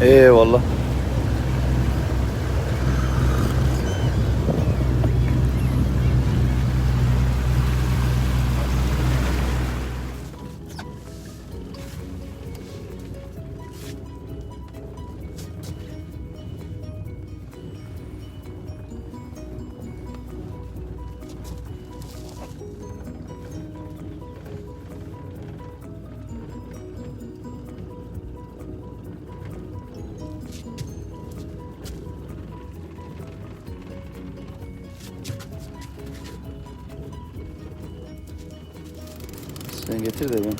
Eyvallah. Sen getir de ben.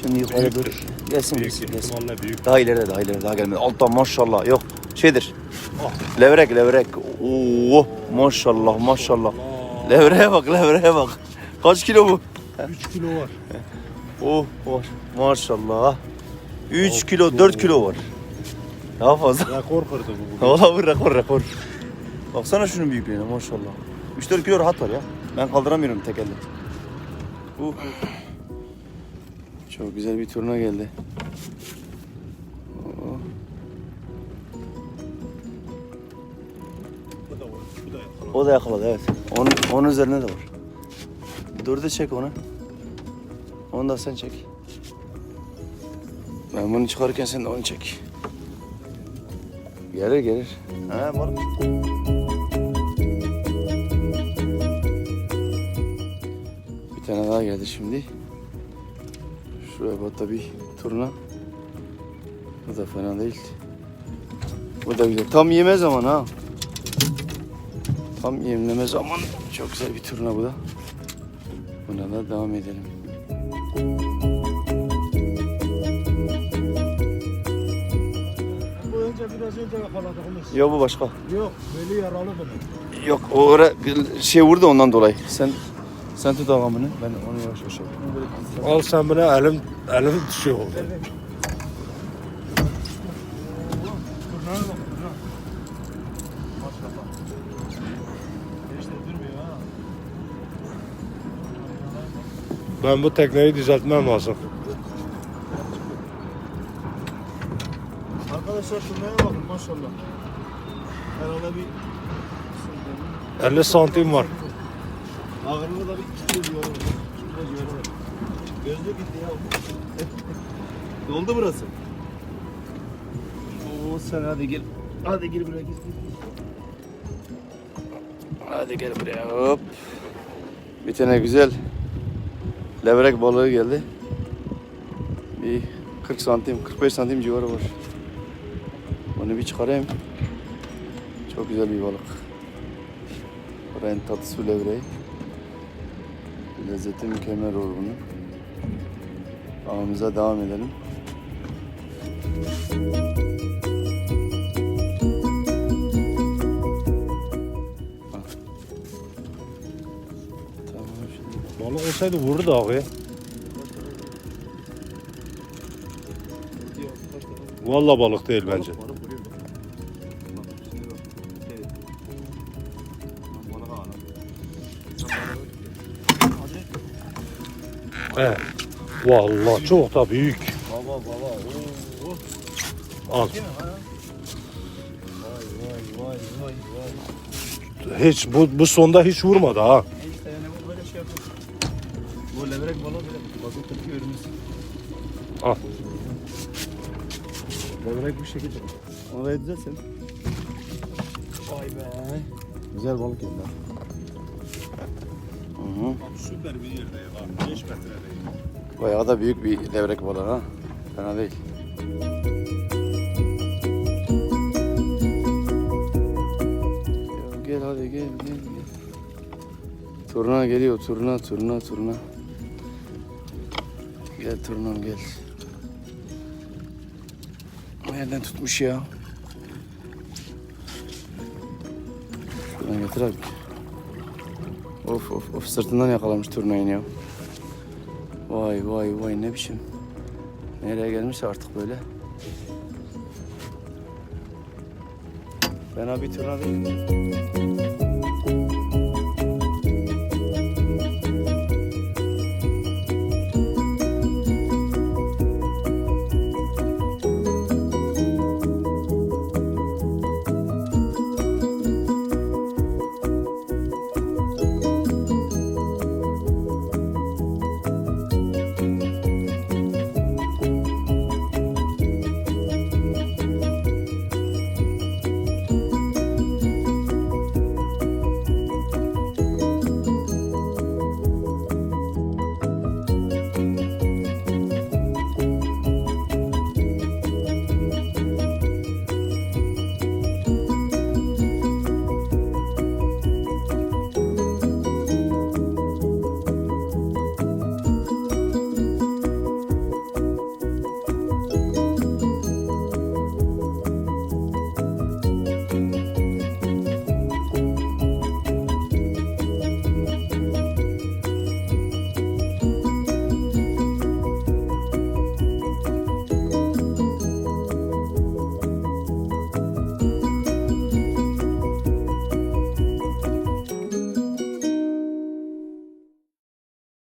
Şimdi yukarı dur. Gelsin Büyük gelsin. gelsin. büyük. Daha ileride daha ileride daha gelmedi. Alttan maşallah yok. Şeydir. Levrek levrek. Oo maşallah maşallah. Levreğe bak levreğe bak. Kaç kilo bu? 3 kilo var. Oh var. Maşallah. 3 kilo 4 kilo var. Daha fazla. Rekor kırdı bu. Valla bu rekor rekor. Baksana şunun büyüklüğüne maşallah. 3-4 kilo rahat var ya. Ben kaldıramıyorum tek elle. Uh. Çok güzel bir turna geldi. Oh. Bu da var. Bu da yakaladı. O da yakaladı evet. Onun, onun üzerine de var. Dur da çek onu. Onu da sen çek. Ben bunu çıkarırken sen de onu çek. Gelir gelir. Ha balık. Tane daha geldi şimdi. Şuraya batta bir turna. Bu da fena değil. Bu da güzel. Tam yeme zaman ha. Tam yemleme zaman. Çok güzel bir turna bu da. Buna da devam edelim. Bu önce biraz önce yakaladığımız. Yok bu başka. Yok, beli yaralı bunun. Yok o ara şey vurdu ondan dolayı. Sen sen tut ağamını. Ben onu yavaş yavaş yapayım. Al sen buna elim, elim düşüyor oldu. Ben bu tekneyi düzeltmem lazım. Arkadaşlar şunlara bakın maşallah. Herhalde bir 50 santim var. Ağırlığı da bir kilo diyorum. Şurada diyorum. Gözlük gitti ya. Doldu burası. Oo sen hadi gel. Hadi gel buraya gel. Hadi gel buraya hop. Bir tane güzel levrek balığı geldi. Bir 40 santim, 45 santim civarı var. Onu bir çıkarayım. Çok güzel bir balık. Buranın tatlı su levreği. Lezzeti mükemmel olur bunun. Avımıza devam edelim. Tamam şimdi. Balık olsaydı vururdu abi. Vallahi balık değil bence. He. Vallahi çok da büyük. Baba baba. Oo. Al. Mi? Ha? Vay vay vay vay vay. Hiç bu, bu sonda hiç vurmadı ha. İşte yani bu böyle şey yapıyor. Bu levrek balığı bile bakın örmesi. Al. Levrek bu şekilde. Orayı düzelt sen. Vay be. Güzel balık geldi. Hı hı. Süper bir yerde ya. 5 metrede. Bayağı da büyük bir levrek balığı ha. Fena değil. Gel hadi gel gel gel. Turna geliyor turna turna turna. Gel turnam gel. Nereden tutmuş ya? Şuradan getir abi. Of of of sırtından yakalamış turnayı ya. Vay vay vay ne biçim. Nereye gelmiş artık böyle. Ben abi turna değilim.